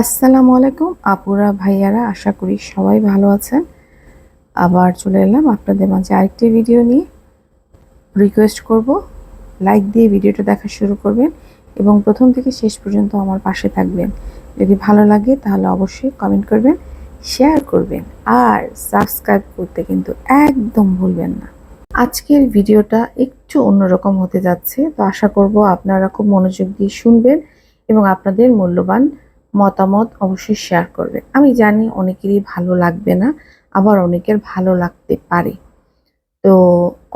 আসসালামু আলাইকুম, আপুরা, ভাইয়ারা, আশা করি সবাই ভালো আছেন। আবার চলে এলাম আপনাদের মাঝে আরেকটি ভিডিও নিয়ে। রিকোয়েস্ট করব লাইক দিয়ে ভিডিওটা দেখা শুরু করবেন এবং প্রথম থেকে শেষ পর্যন্ত আমার পাশে থাকবেন। যদি ভালো লাগে তাহলে অবশ্যই কমেন্ট করবেন শেয়ার করবেন, আর সাবস্ক্রাইব করতে কিন্তু একদম ভুলবেন না। আজকের ভিডিওটা একটু অন্যরকম হতে যাচ্ছে, তো আশা করব আপনারা খুব মনোযোগ দিয়ে শুনবেন এবং আপনাদের মূল্যবান মতামত অবশ্যই শেয়ার করবে। আমি জানি অনেকেরই ভালো লাগবে না, আবার অনেকের ভালো লাগতে পারে। তো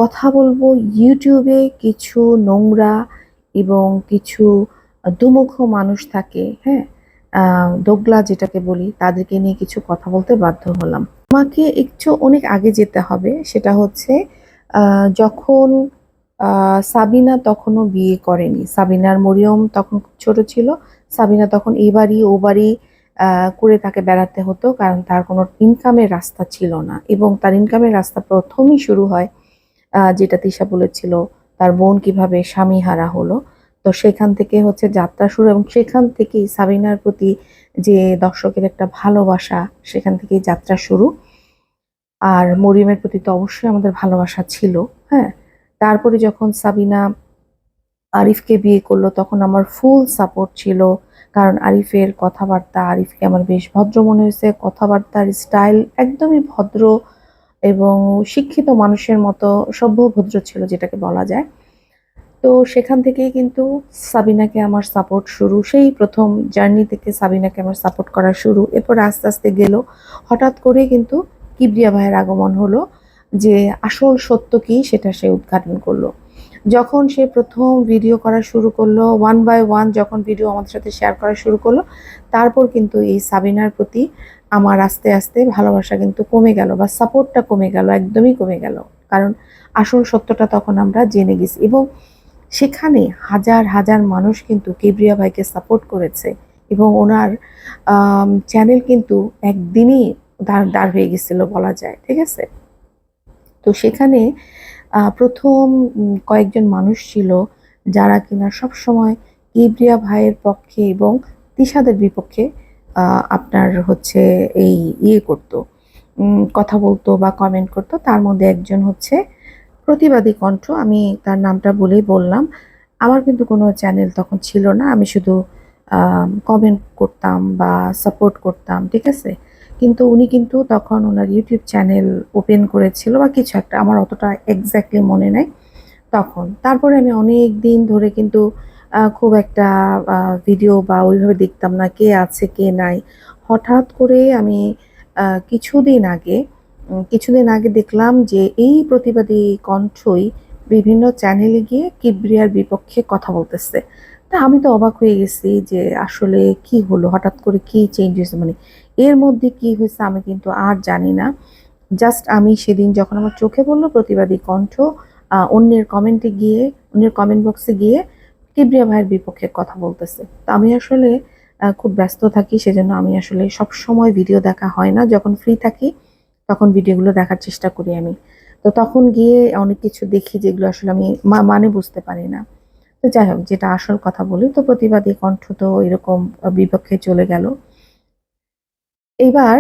কথা বলব ইউটিউবে কিছু নোংরা এবং কিছু দুমুখ মানুষ থাকে হ্যাঁ? দোগলা যেটাকে বলি, তাদেরকে নিয়ে কিছু কথা বলতে বাধ্য হলাম। আমাকে একটু অনেক আগে যেতে হবে, সেটা হচ্ছে যখন সাবিনা তখনও বিয়ে করেনি। সাবিনার মরিয়ম তখন ছোট ছিল সাবিনা তখন এই বাড়ি, ও বাড়ি করে তাকে বেড়াতে হতো কারণ তার কোনো ইনকামের রাস্তা ছিল না। এবং তার ইনকামের রাস্তা প্রথমই শুরু হয় যেটা তিশা বলেছিল, তার বোন কীভাবে স্বামী হারা হলো। তো সেখান থেকে হচ্ছে যাত্রা শুরু এবং সেখান থেকেই সাবিনার প্রতি যে দর্শকের একটা ভালোবাসা, সেখান থেকেই যাত্রা শুরু। আর মরিয়মের প্রতি তো অবশ্যই আমাদের ভালোবাসা ছিল হ্যাঁ। তারপরে যখন সাবিনা আরিফকে বিয়ে করল, তখন আমার ফুল সাপোর্ট ছিল কারণ আরিফের কথাবার্তা, আরিফকে আমার বেশ ভদ্র মনে হয়েছে। কথাবার্তার স্টাইল একদমই ভদ্র এবং শিক্ষিত মানুষের মতো সভ্য ভদ্র ছিল যেটাকে বলা যায়। তো সেখান থেকেই কিন্তু সাবিনাকে আমার সাপোর্ট শুরু। সেই প্রথম জার্নি থেকে সাবিনাকে আমার সাপোর্ট করা শুরু। এরপর আস্তে আস্তে গেল। হঠাৎ করে কিন্তু কিবরিয়া ভাইয়ের আগমন হলো যে আসল সত্য কি সেটা সে উদ্ঘাটন করল। যখন সে প্রথম ভিডিও করা শুরু করল ওয়ান বাই ওয়ান যখন ভিডিও আমাদের সাথে শেয়ার করা শুরু করল, তারপর কিন্তু এই সাবিনার প্রতি আমার আস্তে আস্তে ভালোবাসা কিন্তু কমে গেল বা সাপোর্টটা কমে গেল, একদমই কমে গেল। কারণ আসল সত্যটা তখন আমরা জেনে গেছি এবং সেখানে হাজার হাজার মানুষ কিন্তু কিবরিয়া ভাইকে সাপোর্ট করেছে এবং ওনার চ্যানেল কিন্তু একদিনই দাঁড় দাঁড় হয়ে গেছিল বলা যায়, ঠিক আছে? তো সেখানে প্রথম কয়েকজন মানুষ ছিল যারা কিনা সব সময় কিবরিয়া ভাইয়ের পক্ষে এবং তিশাদের বিপক্ষে আপনার হচ্ছে এই ইয়ে করতো কথা বলতো বা কমেন্ট করতো। তার মধ্যে একজন হচ্ছে প্রতিবাদী কণ্ঠ, আমি তার নামটা বলেই বললাম। আমার কিন্তু কোনো চ্যানেল তখন ছিল না, আমি শুধু কমেন্ট করতাম বা সাপোর্ট করতাম, ঠিক আছে? কিন্তু উনি কিন্তু তখন ওনার ইউটিউব চ্যানেল ওপেন করেছিল বা কিছু একটা, আমার অতটা এক্স্যাক্টলি মনে নাই তখন। তারপরে আমি অনেক দিন ধরে কিন্তু খুব একটা ভিডিও বা ওইভাবে দেখতাম না কে আছে, কে নাই। হঠাৎ করে আমি কিছুদিন আগে কিছুদিন আগে দেখলাম যে এই প্রতিবাদী কণ্ঠই বিভিন্ন চ্যানেলে গিয়ে কিবরিয়ার বিপক্ষে কথা বলতেছে। তা আমি তো অবাক হয়ে গেছি যে আসলে কি হলো? হঠাৎ করে কি চেঞ্জ হয়েছে মানে এর মধ্যে কি হয়েছে আমি কিন্তু আর জানি না। জাস্ট আমি সেদিন যখন আমার চোখে পড়ল প্রতিবাদী কণ্ঠ অন্যের কমেন্টে গিয়ে, অন্যের কমেন্ট বক্সে গিয়ে কিবরিয়া ভাইয়ের বিপক্ষে কথা বলতেছে। তো আমি আসলে খুব ব্যস্ত থাকি, সেজন্য আমি আসলে সব সময় ভিডিও দেখা হয় না। যখন ফ্রি থাকি, তখন ভিডিওগুলো দেখার চেষ্টা করি আমি। তো তখন গিয়ে অনেক কিছু দেখি যেগুলো আসলে আমি মানে বুঝতে পারি না। তো যাই হোক, যেটা আসল কথা বলি, তো প্রতিবাদী কণ্ঠ তো এরকম বিপক্ষে চলে গেল। এবার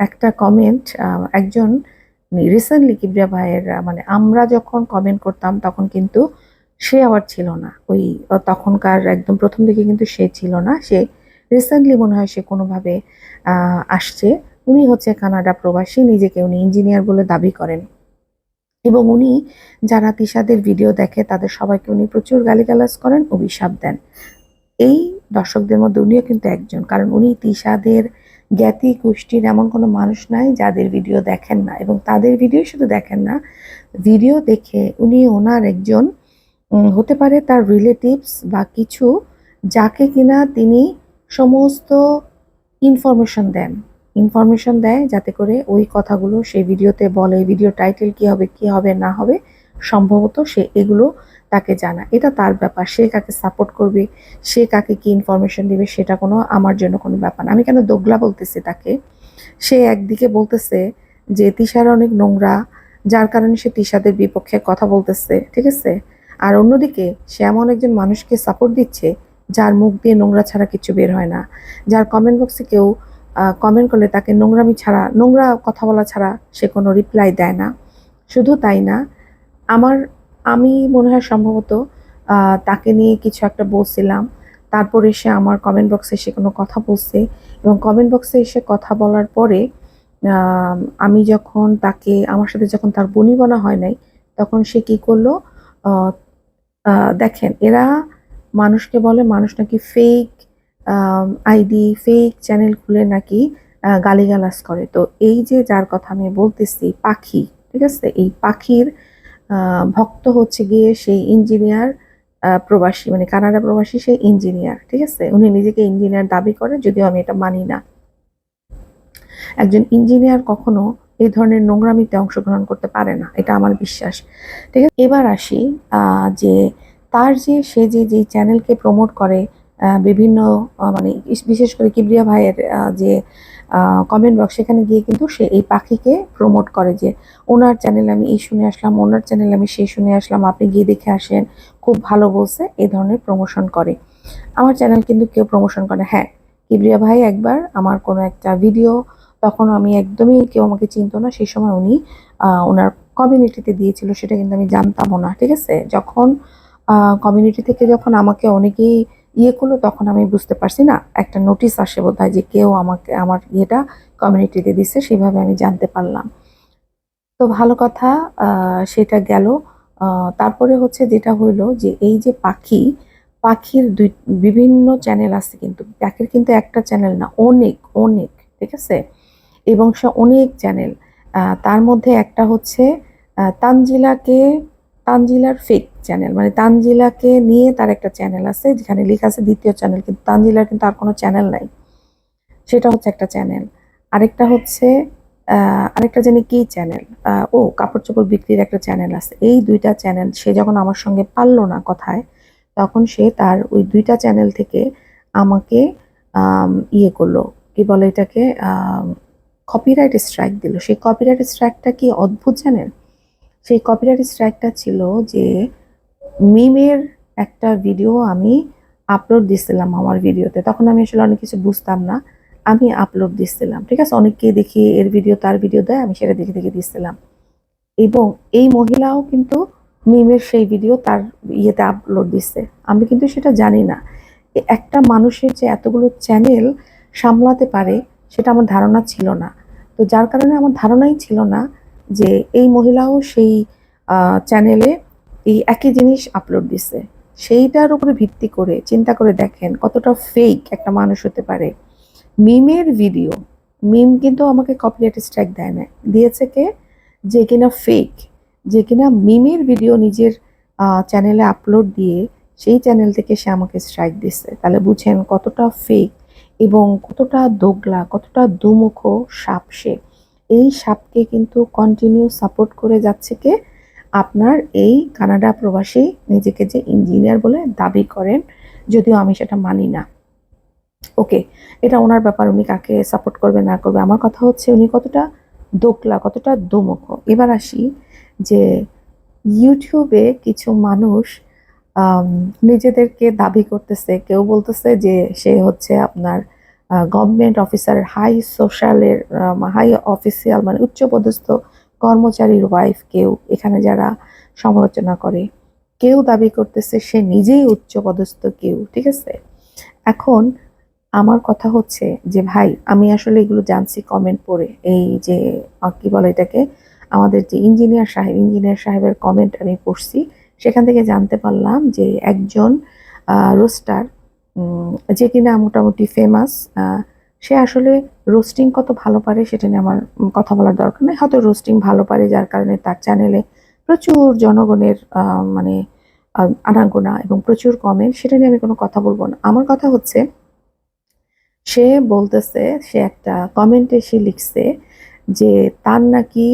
একটা কমেন্ট একজন রিসেন্টলি কিবরিয়া ভাইয়ের মানে আমরা যখন কমেন্ট করতাম তখন কিন্তু সে আবার ছিল না। ওই তখনকার একদম প্রথম দিকে কিন্তু সে ছিল না। সে রিসেন্টলি মনে হয় সে কোনোভাবে আসছে। উনি হচ্ছে কানাডা প্রবাসী, নিজেকে উনি ইঞ্জিনিয়ার বলে দাবি করেন। এবং উনি যারা তিশাদের ভিডিও দেখে তাদের সবাইকে উনি প্রচুর গালিগালাজ করেন, অভিশাপ দেন। এই দর্শকদের মধ্যে উনিও কিন্তু একজন। কারণ উনি তিশাদের জ্ঞাতি গোষ্ঠীর এমন কোনো মানুষ নাই যাদের ভিডিও দেখেন না এবং তাদের ভিডিও শুধু দেখেন না, ভিডিও দেখে উনি ওনার একজন হতে পারে তার রিলেটিভস বা কিছু যাকে কিনা তিনি সমস্ত ইনফরমেশন দেন। ইনফরমেশন দেয় যাতে করে ওই কথাগুলো সেই ভিডিওতে বলে ভিডিও টাইটেল কি হবে কি হবে, না হবে সম্ভবত সে এগুলো তাকে জানা এটা তার ব্যাপার। সে কাকে সাপোর্ট করবে, সে কাকে কি ইনফরমেশন দিবে, সেটা কোনো আমার জন্য কোনো ব্যাপার না। আমি কেন দোগলা বলতেছি তাকে? সে একদিকে বলতেছে যে তিশার অনেক নোংরা, যার কারণে সে তিশাদের বিপক্ষে কথা বলতেছে, ঠিক আছে? আর অন্যদিকে সে এমন একজন মানুষকে সাপোর্ট দিচ্ছে, যার মুখ দিয়ে নোংরা ছাড়া কিছু বের হয় না। যার কমেন্ট বক্সে কেউ কমেন্ট করলে তাকে নোংরামি ছাড়া, নোংরা কথা বলা ছাড়া সে কোনো রিপ্লাই দেয় না। শুধু তাই না আমার, আমি মনে হয় সম্ভবত তাকে নিয়ে কিছু একটা বলছিলাম। তারপর এসে আমার কমেন্ট বক্সে এসে কোনো কথা বলছে এবং কমেন্ট বক্সে এসে কথা বলার পরে আমি যখন তাকে, আমার সাথে যখন তার বনিবনা হয় নাই, তখন সে কি করল? দেখেন, এরা মানুষকে বলে মানুষ নাকি ফেক আইডি ফেক চ্যানেল খুলে নাকি গালিগালাজ করে। তো এই যে যার কথা আমি বলতেছি, পাখি, ঠিক আছে? এই পাখির ভক্ত হচ্ছে গিয়ে সেই ইঞ্জিনিয়ার প্রবাসী মানে কানাডা প্রবাসী সেই ইঞ্জিনিয়ার ঠিক আছে? উনি নিজেকে ইঞ্জিনিয়ার দাবি করে, যদিও আমি এটা মানি না। একজন ইঞ্জিনিয়ার কখনো এই ধরনের নোংরামিতে অংশগ্রহণ করতে পারে না, এটা আমার বিশ্বাস। ঠিক আছে? এবার আসি যে তার যে, সে যে যে চ্যানেলকে প্রমোট করে বিভিন্ন মানে বিশেষ করে কিবরিয়া ভাইয়ের যে কমেন্ট বক্স সেখানে গিয়ে কিন্তু সে এই পাখিকে প্রমোট করে যে, ওনার চ্যানেল আমি এই শুনে আসলাম, ওনার চ্যানেল আমি সেই শুনে আসলাম, আপনি গিয়ে দেখে আসেন, খুব ভালো বলছে এই ধরনের প্রমোশন করে। আমার চ্যানেল কিন্তু কেউ প্রমোশন করে হ্যাঁ কিবরিয়া ভাই একবার আমার কোনো একটা ভিডিও তখন আমি একদমই কেউ আমাকে চিনত না, সেই সময় উনি ওনার কমিউনিটিতে দিয়েছিল, সেটা কিন্তু আমি জানতামও না, ঠিক আছে? যখন কমিউনিটি থেকে যখন আমাকে অনেকেই ইয়ে করল, তখন আমি বুঝতে পারছি না, একটা নোটিশ আসে বোধ যে কেউ আমাকে, আমার ইয়েটা কমিউনিটিতে দিচ্ছে সেভাবে আমি জানতে পারলাম। তো ভালো কথা সেটা গেল। তারপরে হচ্ছে যেটা হইল যে এই যে পাখি, পাখির দুই, বিভিন্ন চ্যানেল আছে কিন্তু, পাখির কিন্তু একটা চ্যানেল না, অনেক অনেক, ঠিক আছে? এবং সে অনেক চ্যানেল তার মধ্যে একটা হচ্ছে তানজিলাকে, তানজিলার ফেক চ্যানেল মানে তানজিলাকে নিয়ে তার একটা চ্যানেল আছে যেখানে লেখা আছে দ্বিতীয় চ্যানেল কিন্তু তানজিলার কিন্তু আর কোনো চ্যানেল নাই। সেটা হচ্ছে একটা চ্যানেল আরেকটা হচ্ছে আরেকটা জানি কি চ্যানেল ও কাপড় চোপড় বিক্রির একটা চ্যানেল আছে। এই দুইটা চ্যানেল সে যখন আমার সঙ্গে পারল না কথায় তখন সে তার ওই দুইটা চ্যানেল থেকে আমাকে আম, ইয়ে করল। কি বলে এটাকে? কপিরাইট স্ট্রাইক দিল। সেই কপিরাইট স্ট্রাইকটা কি অদ্ভুত জানেন? সেই কপিরাইট স্ট্রাইকটা ছিল যে মিমের একটা ভিডিও আমি আপলোড দিছিলাম আমার ভিডিওতে তখন আমি আসলে অনেক কিছু বুঝতাম না। আমি আপলোড দিছিলাম, ঠিক আছে? অনেককে দেখি, এর ভিডিও তার ভিডিও দেয়, আমি সেটা দেখে দেখে দিছিলাম। এবং এই মহিলাও কিন্তু মিমের সেই ভিডিও তার ইয়েতে আপলোড দিচ্ছে আমি কিন্তু সেটা জানি না। একটা মানুষের যে এতগুলো চ্যানেল সামলাতে পারে, সেটা আমার ধারণা ছিল না। তো যার কারণে আমার ধারণাই ছিল না যে এই মহিলাও সেই চ্যানেলে এই একই জিনিস আপলোড দিছে। সেইটার উপরে ভিত্তি করে চিন্তা করে দেখেন কতটা ফেক একটা মানুষ হতে পারে। মিমের ভিডিও মিম কিন্তু আমাকে কপিরাইট স্ট্রাইক দেয় না দিয়েছে কে? যে কিনা ফেক যে কিনা মিমের ভিডিও নিজের চ্যানেলে আপলোড দিয়ে সেই চ্যানেল থেকে সে আমাকে স্ট্রাইক দিচ্ছে তাহলে বুঝেন কতটা ফেক এবং কতটা দোগলা, কতটা দুমুখ সাপ সে। এই সাপকে কিন্তু কন্টিনিউ সাপোর্ট করে যাচ্ছে কে? আপনার এই কানাডা প্রবাসী নিজেকে যে ইঞ্জিনিয়ার বলে দাবি করেন, যদিও আমি সেটা মানি না। ওকে, এটা ওনার ব্যাপার, উনি কাকে সাপোর্ট করবে, না করবে? আমার কথা হচ্ছে উনি কতটা দোকলা, কতটা দোমুখ। এবার আসি যে ইউটিউবে কিছু মানুষ নিজেদেরকে দাবি করতেছে। কেউ বলতেছে যে সে হচ্ছে আপনার গভর্নমেন্ট অফিসার হাই সোশ্যালের হাই অফিসিয়াল মানে উচ্চপদস্থ কর্মচারীর ওয়াইফ কেউ এখানে যারা সমালোচনা করে, কেউ দাবি করতেছে সে নিজেই উচ্চপদস্থ কেউ, ঠিক আছে? এখন আমার কথা হচ্ছে যে, ভাই, আমি আসলে এগুলো জানছি কমেন্ট পড়ে। এই যে কি বলে এটাকে? আমাদের যে ইঞ্জিনিয়ার সাহেব ইঞ্জিনিয়ার সাহেবের কমেন্ট আমি পড়ছি, সেখান থেকে জানতে পারলাম যে একজন রোস্টার যে কিনা মোটামুটি ফেমাস সে আসলে রোস্টিং কত ভালো পারে সেটা নিয়ে আমার কথা বলার দরকার নেই। হয়তো রোস্টিং ভালো পারে যার কারণে তার চ্যানেলে প্রচুর জনগণের মানে আনাগোনা এবং প্রচুর কমেন্ট সেটা নিয়ে আমি কোনো কথা বলব না। আমার কথা হচ্ছে, সে বলতেছে, সে একটা কমেন্টে সে লিখছে যে তার নাকি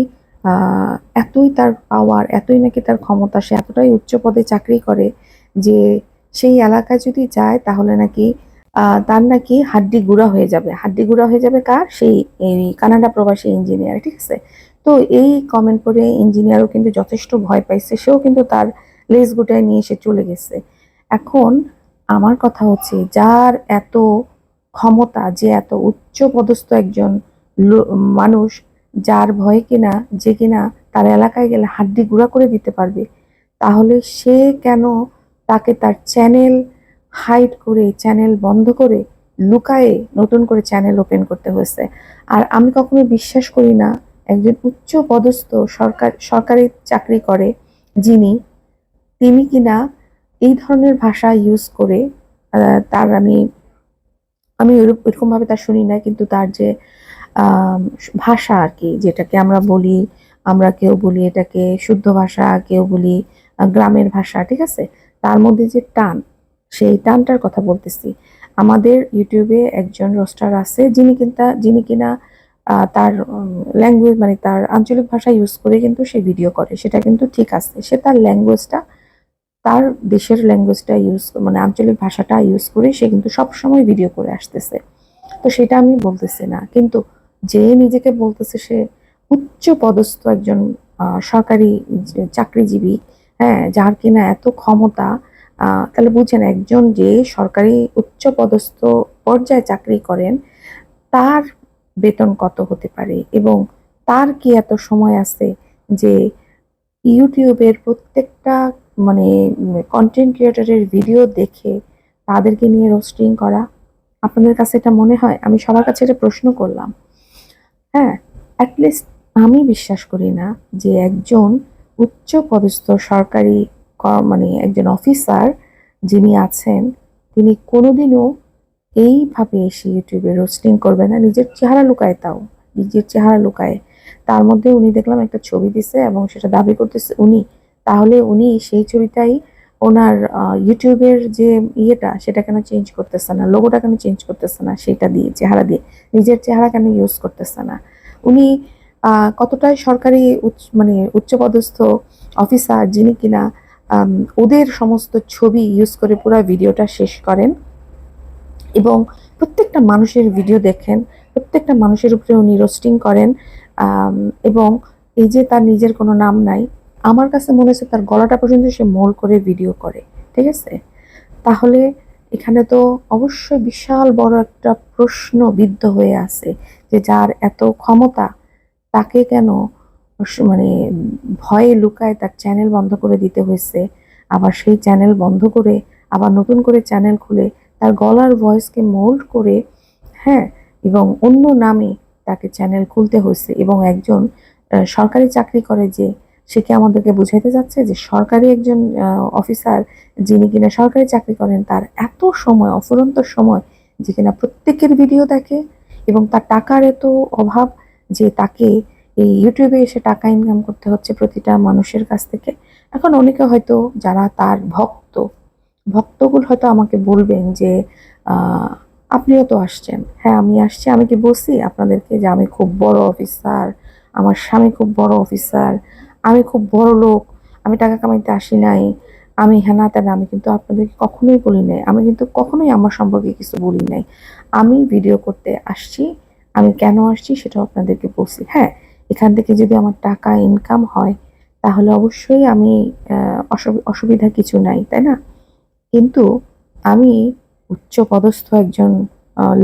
এতই তার পাওয়ার এতই নাকি তার ক্ষমতা, সে এতটাই উচ্চ পদে চাকরি করে যে সেই এলাকায় যদি যায় তাহলে নাকি তার নাকি হাড্ডি গুঁড়া হয়ে যাবে। হাড্ডি গুঁড়া হয়ে যাবে কার? সেই, এই কানাডা প্রবাসী ইঞ্জিনিয়ার, ঠিক আছে? তো এই কমেন্ট করে ইঞ্জিনিয়ারও কিন্তু যথেষ্ট ভয় পাইছে। সেও কিন্তু তার লেজ গুটায় নিয়ে এসে চলে গেছে। এখন আমার কথা হচ্ছে, যার এত ক্ষমতা যে এত উচ্চ পদস্থ একজন মানুষ, যার ভয় কিনা, যে কিনা তার এলাকায় গেলে হাড্ডি গুঁড়া করে দিতে পারবে, তাহলে সে কেন তাকে তার চ্যানেল হাইড করে চ্যানেল বন্ধ করে লুকায়ে নতুন করে চ্যানেল ওপেন করতে হয়েছে। আর আমি কখনো বিশ্বাস করি না একজন উচ্চ পদস্থ সরকার, সরকারি চাকরি করে যিনি, তিনি কিনা এই ধরনের ভাষা ইউজ করে তার আমি আমি ওইরকমভাবে তার শুনি না, কিন্তু তার যে ভাষা আর কি, যেটাকে আমরা বলি, আমরা কেউ বলি এটাকে শুদ্ধ ভাষা, কেউ বলি গ্রামের ভাষা, ঠিক আছে? তার মধ্যে যে টান সেই টানটার কথা বলতেছি। আমাদের ইউটিউবে একজন রোস্টার আছে, যিনি কিনা যিনি কিনা তার ল্যাঙ্গুয়েজ মানে তার আঞ্চলিক ভাষা ইউজ করে কিন্তু সে ভিডিও করে। সেটা কিন্তু ঠিক আছে। সে তার ল্যাঙ্গুয়েজটা তার দেশের ল্যাঙ্গুয়েজটা ইউজ মানে আঞ্চলিক ভাষাটা ইউজ করে সে কিন্তু সব সময় ভিডিও করে আসতেছে। তো সেটা আমি বলতেছি না। কিন্তু যে নিজেকে বলতেছে সে উচ্চ পদস্থ একজন সরকারি চাকরিজীবী হ্যাঁ যার কিনা এত ক্ষমতা তাহলে বুঝছেন একজন যে সরকারি উচ্চ পদস্থ পর্যায়ে চাকরি করেন, তার বেতন কত হতে পারে? এবং তার কি এত সময় আছে যে ইউটিউবের প্রত্যেকটা মানে কন্টেন্ট ক্রিয়েটরের ভিডিও দেখে তাদেরকে নিয়ে রোস্টিং করা? আপনাদের কাছে এটা মনে হয়? আমি সবার কাছে এটা প্রশ্ন করলাম। হ্যাঁ অ্যাটলিস্ট আমি বিশ্বাস করি না যে একজন উচ্চ পদস্থ সরকারি মানে একজন অফিসার যিনি আছেন, তিনি কোনোদিনও এইভাবে এসে ইউটিউবে রোস্টিং করবে না, নিজের চেহারা লুকায় তাও, নিজের চেহারা লুকায়। তার মধ্যে উনি দেখলাম একটা ছবি দিছে এবং সেটা দাবি করতেছে উনি, তাহলে উনি সেই ছবিটাই ওনার ইউটিউবের যে ইয়েটা, সেটা কেন চেঞ্জ করতেছে না লোগোটা কেন চেঞ্জ করতেছে না, সেটা দিয়ে, চেহারা দিয়ে, নিজের চেহারা কেন ইউজ করতেছে না? উনি কতটাই সরকারি মানে উচ্চপদস্থ অফিসার যিনি কিনা ওদের সমস্ত ছবি ইউজ করে পুরো ভিডিওটা শেষ করেন। এবং প্রত্যেকটা মানুষের ভিডিও দেখেন, প্রত্যেকটা মানুষের উপরে উনি রোস্টিং করেন এবং এই যে তার নিজের কোনো নাম নাই, আমার কাছে মনে হচ্ছে তার গলাটা পর্যন্ত সে মোল করে ভিডিও করে, ঠিক আছে? তাহলে এখানে তো অবশ্যই বিশাল বড় একটা প্রশ্ন বিদ্ধ হয়ে আছে যে যার এত ক্ষমতা, তাকে কেন মানে ভয়ে লুকায় তার চ্যানেল বন্ধ করে দিতে হয়েছে। আবার সেই চ্যানেল বন্ধ করে আবার নতুন করে চ্যানেল খুলে তার গলার ভয়েসকে মোল্ড করে হ্যাঁ এবং অন্য নামে তাকে চ্যানেল খুলতে হয়েছে। এবং একজন সরকারি চাকরি করে যে, সে কি আমাদেরকে বুঝাইতে যাচ্ছে যে সরকারি একজন অফিসার যিনি কিনা সরকারি চাকরি করেন, তার এত সময়, অফুরন্ত সময় যে কিনা প্রত্যেকের ভিডিও দেখে এবং তার টাকার এত অভাব যে তাকে এই ইউটিউবে এসে টাকা ইনকাম করতে হচ্ছে প্রতিটা মানুষের কাছ থেকে। এখন অনেকে হয়তো যারা তার ভক্ত, ভক্তগুলো হয়তো আমাকে বলবেন যে আপনিও তো আসছেন। হ্যাঁ আমি আসছি। আমি কি বলছি আপনাদেরকে যে আমি খুব বড় অফিসার আমার স্বামী খুব বড় অফিসার আমি খুব বড় লোক। আমি টাকা কামাইতে আসি নাই। আমি হ্যানা তেনা আমি কিন্তু আপনাদেরকে কখনোই বলি নাই। আমি কিন্তু কখনোই আমার সম্পর্কে কিছু বলি নাই। আমি ভিডিও করতে আসছি। আমি কেন আসছি সেটাও আপনাদেরকে বলছি। হ্যাঁ এখান থেকে যদি আমার টাকা ইনকাম হয়, তাহলে অবশ্যই আমি অসুবিধা কিছু নাই, তাই না? কিন্তু আমি উচ্চ পদস্থ একজন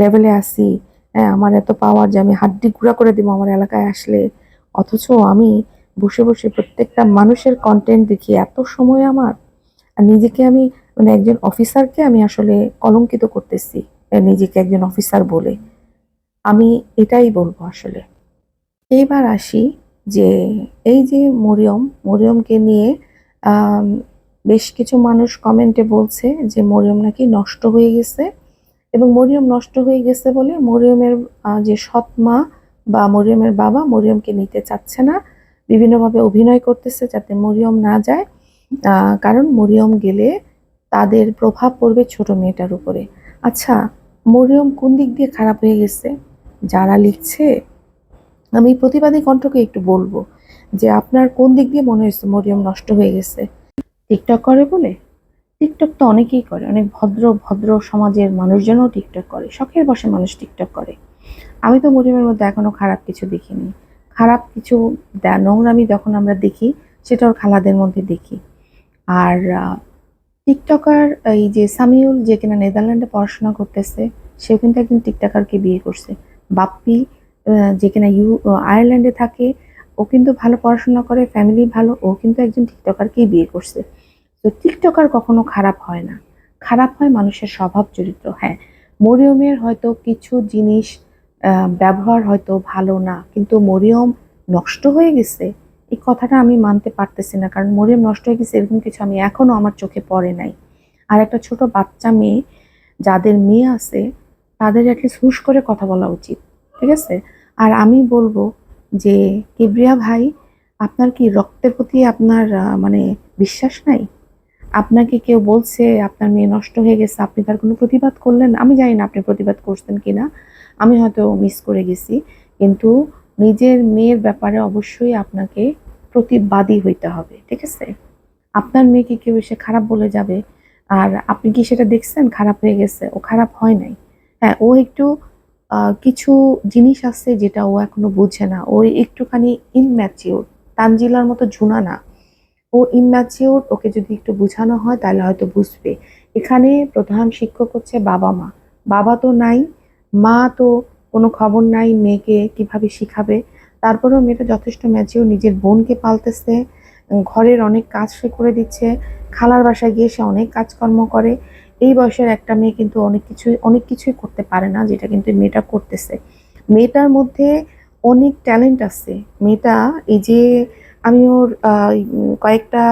লেভেলে আছি হ্যাঁ আমার এত পাওয়ার যে আমি হাড্ডি গুঁড়া করে দিব আমার এলাকায় আসলে। অথচ আমি বসে বসে প্রত্যেকটা মানুষের কন্টেন্ট দেখি, এত সময় আমার। আর নিজেকে আমি মানে একজন অফিসারকে আমি আসলে কলঙ্কিত করতেছি নিজেকে একজন অফিসার বলে। আমি এটাই বলব আসলে। এইবার আসি যে এই যে মরিয়ম, মরিয়মকে নিয়ে বেশ কিছু মানুষ কমেন্টে বলছে যে মরিয়ম নাকি নষ্ট হয়ে গেছে। এবং মরিয়ম নষ্ট হয়ে গেছে বলে মরিয়মের যে সৎ মা বা মরিয়মের বাবা মরিয়মকে নিতে চাচ্ছে না। বিভিন্নভাবে অভিনয় করতেছে যাতে মরিয়ম না যায়। কারণ মরিয়ম গেলে তাদের প্রভাব পড়বে ছোট মেয়েটার উপরে। আচ্ছা মরিয়ম কোন দিক দিয়ে খারাপ হয়ে গেছে? যারা লিখছে আমি প্রতিবাদী কণ্ঠকে একটু বলব যে আপনার কোন দিক দিয়ে মনে হয়েছে মরিয়ম নষ্ট হয়ে গেছে? টিকটক করে বলে? টিকটক তো অনেকেই করে। অনেক ভদ্র ভদ্র সমাজের মানুষজনও টিকটক করে। শখের বসে মানুষ টিকটক করে। আমি তো মরিয়মের মধ্যে এখনও খারাপ কিছু দেখিনি। খারাপ কিছু নোংরামি যখন আমরা দেখি, সেটা ওর খালাদের মধ্যে দেখি। আর টিকটকার এই যে সামিউল যে কিনা নেদারল্যান্ডে পড়াশোনা করতেছে, সেও কিন্তু একজন টিকটকারকে বিয়ে করছে। বাপ্পি যে কিনা ইউ আয়ারল্যান্ডে থাকে, ও কিন্তু ভালো পড়াশোনা করে ফ্যামিলি ভালো, ও কিন্তু একজন টিকটকারকেই বিয়ে করছে। তো টিকটকার কখনো খারাপ হয় না। খারাপ হয় মানুষের স্বভাব চরিত্র হ্যাঁ। মরিয়মের হয়তো কিছু জিনিস ব্যবহার হয়তো ভালো না, কিন্তু মরিয়ম নষ্ট হয়ে গেছে, এই কথাটা আমি মানতে পারতেছি না, কারণ মরিয়ম নষ্ট হয়ে গেছে এরকম কিছু আমি এখনও আমার চোখে পড়ে নাই। আর একটা ছোট বাচ্চা মেয়ে, যাদের মেয়ে আছে, তাদের অ্যাটলিস্ট হুশ করে কথা বলা উচিত। ঠিক আছে? আর আমি বলব যে, কিবরিয়া ভাই, আপনার কি রক্তের প্রতি আপনার মানে বিশ্বাস নাই? আপনাকে কেউ বলছে, আপনার মেয়ে নষ্ট হয়ে গেছে, আপনি তার কোনো প্রতিবাদ করলেন? আমি জানি না আপনি প্রতিবাদ করছেন কিনা। আমি হয়তো মিস করে গেছি। কিন্তু নিজের মেয়ের ব্যাপারে অবশ্যই আপনাকে প্রতিবাদী হইতে হবে, ঠিক আছে? আপনার মেয়েকে কেউ এসে খারাপ বলে যাবে। আর আপনি কি সেটা দেখছেন? খারাপ হয়ে গেছে। ও খারাপ হয় নাই। হ্যাঁ ও একটু কিছু জিনিস আছে যেটা ও এখনও বুঝে না। ও একটুখানি ইনম্যাচিওর তানজিলার মতো ঝুনা না। ও ইম্যাচিওর ওকে যদি একটু বোঝানো হয় তাহলে হয়তো বুঝবে। এখানে প্রধান শিক্ষক হচ্ছে বাবা মা। বাবা তো নাই, মা তো কোনো খবর নাই মেয়েকে কীভাবে শিখাবে। তারপরেও মেয়েটা যথেষ্ট ম্যাচিওর নিজের বোনকে পালতেছে। ঘরের অনেক কাজ সে করে দিচ্ছে। খালার বাসায় গিয়ে সে অনেক কাজকর্ম করে। এই বয়সের একটা মেয়ে কিন্তু অনেক কিছুই অনেক কিছুই করতে পারে না, যেটা কিন্তু মেয়েটা করতেছে। মেয়েটার মধ্যে অনেক ট্যালেন্ট আছে। মেয়েটা এই যে আমি ওর কয়েকটা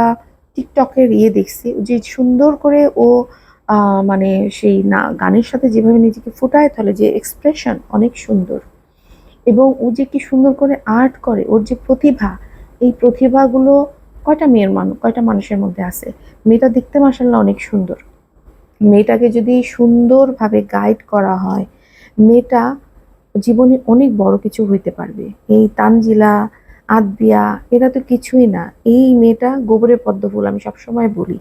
টিকটকের ইয়ে দেখছি, যে সুন্দর করে ও মানে সেই না, গানের সাথে যেভাবে নিজেকে ফুটায় তাহলে যে এক্সপ্রেশন অনেক সুন্দর। এবং ও যে কি সুন্দর করে আর্ট করে, ওর যে প্রতিভা, এই প্রতিভাগুলো কয়টা মেয়ের মানুষ কয়টা মানুষের মধ্যে আছে? মেয়েটা দেখতে মাসাল্লাহ অনেক সুন্দর। মেয়েটাকে যদি সুন্দরভাবে গাইড করা হয়, মেয়েটা জীবনে অনেক বড় কিছু হইতে পারবে। এই তানজিলা, আদবিয়া, এরা তো কিছুই না। এই মেয়েটা গোবরের পদ্ম ফুল, আমি সবসময় বলি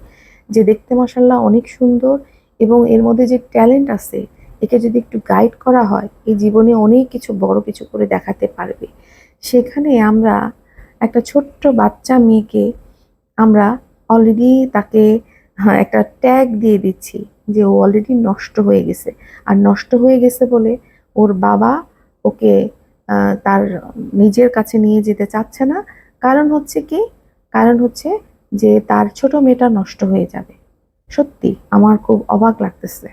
যে দেখতে মাসাল্লাহ অনেক সুন্দর এবং এর মধ্যে যে ট্যালেন্ট আছে, একে যদি একটু গাইড করা হয়, এই জীবনে অনেক কিছু বড় কিছু করে দেখাতে পারবে। সেখানে আমরা একটা ছোট্ট বাচ্চা মেয়েকে আমরা অলরেডি তাকে হ্যাঁ, একটা ট্যাগ দিয়ে দিচ্ছি যে ও অলরেডি নষ্ট হয়ে গেছে। আর নষ্ট হয়ে গেছে বলে ওর বাবা ওকে তার নিজের কাছে নিয়ে যেতে চাচ্ছে না। কারণ হচ্ছে কি? কারণ হচ্ছে যে তার ছোট মেয়েটা নষ্ট হয়ে যাবে। সত্যি আমার খুব অবাক লাগতেছে।